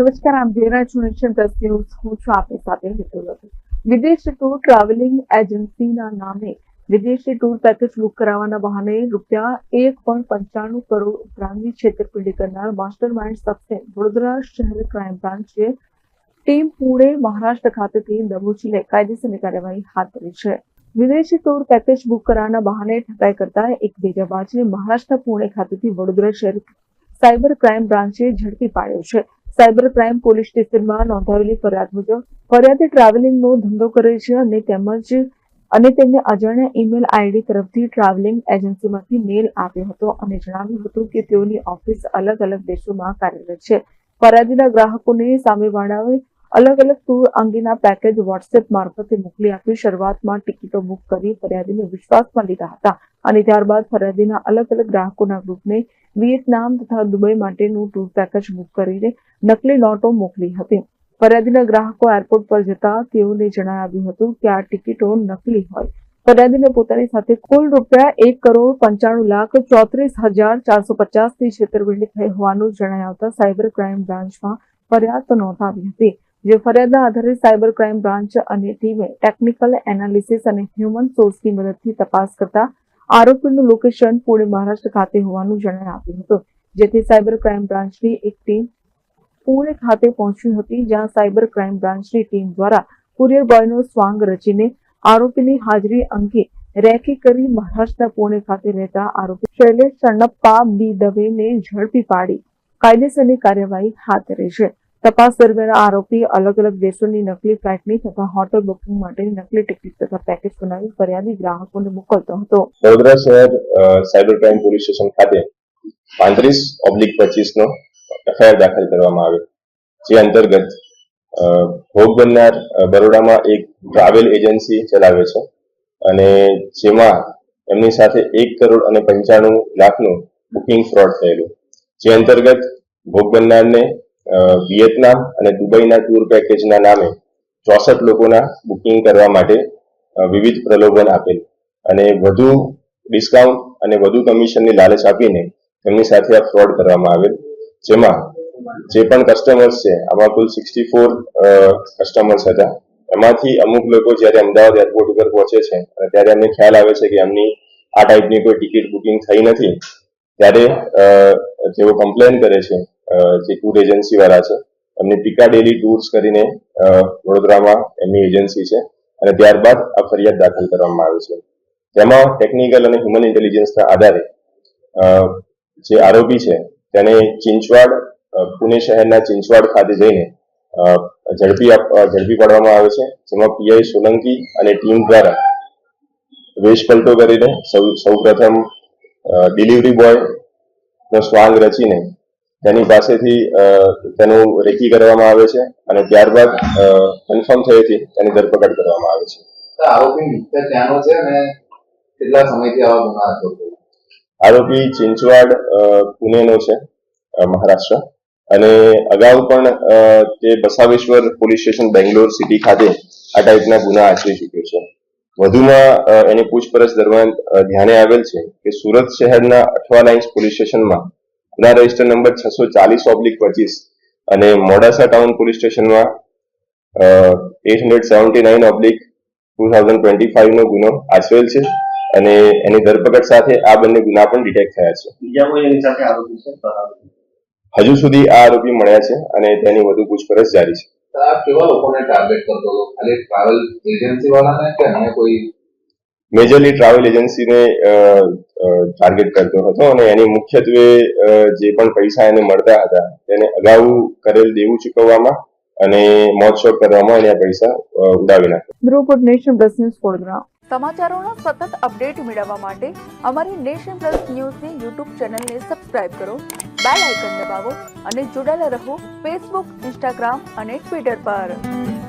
નમસ્કાર, આમ જોઈ છું નિશ્ચિત ન્યૂઝ. હું છું આપની સાથે વિદેશી ટૂર ટ્રાવેલિંગ એજન્સીના નામે વિદેશી ટૂર પેકેજ બુક કરાવવાના બહાને રૂપિયા એક પોઈન્ટ પંચાણું કરોડ ઉપરાંતની છેતરપિંડી કરનાર માસ્ટર માઇન્ડ સાથે વડોદરા શહેર ક્રાઇમ બ્રાન્ચે ટીમ પુણે, મહારાષ્ટ્ર ખાતેથી દબોચીને કાયદેસરની કાર્યવાહી હાથ ધરી છે. વિદેશી ટૂર પેકેજ બુક કરાવવાના બહાને ઠગાઈ કરતા એક બેજાબાજને મહારાષ્ટ્ર પુણે ખાતેથી વડોદરા શહેર સાયબર ક્રાઇમ બ્રાન્ચે ઝડપી પાડ્યો છે. સાયબર ક્રાઇમ પોલીસ સ્ટેશનમાં નોંધાવેલી ફરિયાદ મુજબ ફરિયાદી ટ્રાવેલિંગનો ધંધો કરે છે અને તેમજ અને તેમને અજાણ્યા ઈમેલ આઈડી તરફથી ટ્રાવેલિંગ એજન્સીમાંથી મેલ આપ્યો હતો અને જણાવ્યું હતું કે તેઓની ઓફિસ અલગ અલગ દેશોમાં કાર્યરત છે. ફરિયાદીના ગ્રાહકોને સામેવાળાએ અલગ અલગ ટૂર અંગેના પેકેજ વોટ્સએપ મારફતે મોકલી આપી શરૂઆતમાં ટિકિટો બુક કરી ફરિયાદીને વિશ્વાસમાં લીધા હતા. અને ત્યારબાદ ફરિયાદીના અલગ અલગ ગ્રાહકોના ગ્રુપને વિયેતનામ તથા દુબઈ માટેનું ટૂર પેકેજ બુક કરીને નકલી નોટો મોકલી હતી. ફરિયાદીના ગ્રાહકો એરપોર્ટ પર જતા તેઓને જણાવ્યું હતું કે આ ટિકિટો નકલી હોય. ફરિયાદીને પોતાની સાથે કુલ રૂપિયા એક કરોડ પંચાણું લાખ ચોત્રીસ હજાર ચારસો પચાસથી છેતરપિંડી થઈ હોવાનું જણાઈ આવતા સાયબર ક્રાઇમ બ્રાન્ચમાં ફરિયાદ નોંધાવી હતી. જે ફરિયાદના આધારે સાયબર ક્રાઇમ બ્રાન્ચ અને ટીમે ટેકનિકલ એનાલિસિસ અને હ્યુમન સોર્સની મદદથી તપાસ કરતા આરોપીનું લોકેશન પુણે મહારાષ્ટ્ર ખાતે હોવાનું જણાવી આપ્યું હતું, જેથી સાયબર ક્રાઇમ બ્રાન્ચની એક ટીમ પુણે ખાતે પહોંચી હતી, જ્યાં સાયબર ક્રાઇમ બ્રાન્ચની ટીમ દ્વારા કુરિયર બોયનો સ્વાંગ રચીને આરોપીની હાજરી અંગે રેકી કરી મહારાષ્ટ્રના પુણે ખાતે રહેતા આરોપી શૈલેષ ચણપ્પા બી દવેને ઝડપી પાડી. કાયદેસરની કાર્યવાહી હાથ ધરી છે. તપાસ દરમિયાન આરોપી અલગ અલગ દેશોની નકલી ફ્લાઇટની તથા હોટલ બુકિંગ માટેની નકલી ટિકિટ તથા પેકેજ બનાવી ફરિયાદી ગ્રાહકોને મોકલતો હતો. વડોદરા શહેર સાયબર ક્રાઇમ પોલીસ સ્ટેશન ખાતે પાંત્રીસ ઓબ્લિક પચીસ નો એફઆઈઆર દાખલ કરવામાં આવ્યો, જે અંતર્ગત ભોગ બનનાર બરોડામાં એક ટ્રાવેલ એજન્સી ચલાવે છે અને જેમાં એમની સાથે એક કરોડ અને પંચાણું લાખનું બુકિંગ ફ્રોડ થયેલું. જે અંતર્ગત ભોગ બનનારને વિયેતનામ અને દુબઈના ટૂર પેકેજના નામે ચોસઠ લોકોના બુકિંગ કરવા માટે વિવિધ પ્રલોભન આપેલ. અને વધુ ડિસ્કાઉન્ટ અને વધુ કમિશનની લાલચ આપીને તેમની સાથે આ ફ્રોડ કરવામાં આવેલ. જેમાં જે પણ કસ્ટમર્સ છે, આમાં કુલ સિક્સટી ફોર કસ્ટમર્સ હતા. એમાંથી અમુક લોકો જ્યારે અમદાવાદ એરપોર્ટ ઉપર પહોંચે છે, અને ત્યારે એમને ખ્યાલ આવે છે કે એમની આ ટાઈપની કોઈ ટિકિટ બુકિંગ થઈ નથી, ત્યારે તેઓ કમ્પ્લેન કરે છે જે ટૂર એજન્સી વાળા છે, એમની પિકાડેલી ટૂર્સ કરીને વડોદરામાં એમની એજન્સી છે અને ત્યારબાદ આ ફરિયાદ દાખલ કરવામાં આવે છે. તેમાં ટેકનિકલ અને હ્યુમન ઇન્ટેલિજન્સના આધારે જે આરોપી છે, તેને ચિંચવાડ પુણે શહેરના ચિંચવાડ ખાતે જઈને ઝડપી ઝડપી પાડવામાં આવે છે. જેમાં પીઆઈ સોલંકી અને ટીમ દ્વારા વેશ પલટો કરીને સૌ, સૌપ્રથમ ડિલિવરી બોય નો સ્વાંગ રચીને તેની પાસેથી તેનું રેકી કરવામાં આવે છે અને ત્યારબાદ કન્ફર્મ થયેથી તેની ધરપકડ કરવામાં આવે છે. આરોપી ચિંચવાડ પુણેનો છે મહારાષ્ટ્ર. અને અગાઉ પણ તે Basaveshwar police station Bangalore city ખાતે આ ટાઈપના ગુના આચરી ચૂક્યો છે. વધુમાં એની પૂછપરછ દરમિયાન ધ્યાને આવેલ છે કે સુરત શહેરના અઠવા લાઇન્સ પોલીસ સ્ટેશનમાં ગુના રજિસ્ટર નંબર છસો ચાલીસ ઓબ્લિક પચીસ અને મોડાસા ટાઉન પોલીસ સ્ટેશનમાં eight hundred seventy nine oblique two thousand twenty ફાઈવનો ગુનો આચરેલ છે અને એની ધરપકડ સાથે આ બંને ગુના પણ ડિટેક્ટ થયા છે. બીજા કોઈ એની સાથે આરોપી છે? હજુ સુધી આ આરોપી મળ્યા છે અને તેની વધુ પૂછપરછ જારી છે. કેવા લોકોને ટાર્ગેટ કરતો હતો? ખાલી ટ્રાવેલ એજન્સી વાળાને કે અન્ય કોઈ? મેજરલી ટ્રાવેલ એજન્સીને ટાર્ગેટ કરતો હતો અને એની મુખ્યત્વે જે પણ પૈસા એને મળતા હતા તેને અગાઉ કરેલ દેવું ચૂકવવામાં અને મોજશોખ કરવામાં એને પૈસા ઉડાવી નાખ્યા. Report nation plus news Vadodara. સમાચારોના સતત અપડેટ મેળવવા માટે અમારી નેશન પ્લસ ન્યૂઝની યુટ્યુબ ચેનલને સબસ્ક્રાઇબ કરો બેલ આઇકન દબાવો અને જોડાયેલા રહો ફેસબુક ઇન્સ્ટાગ્રામ અને ટ્વિટર પર.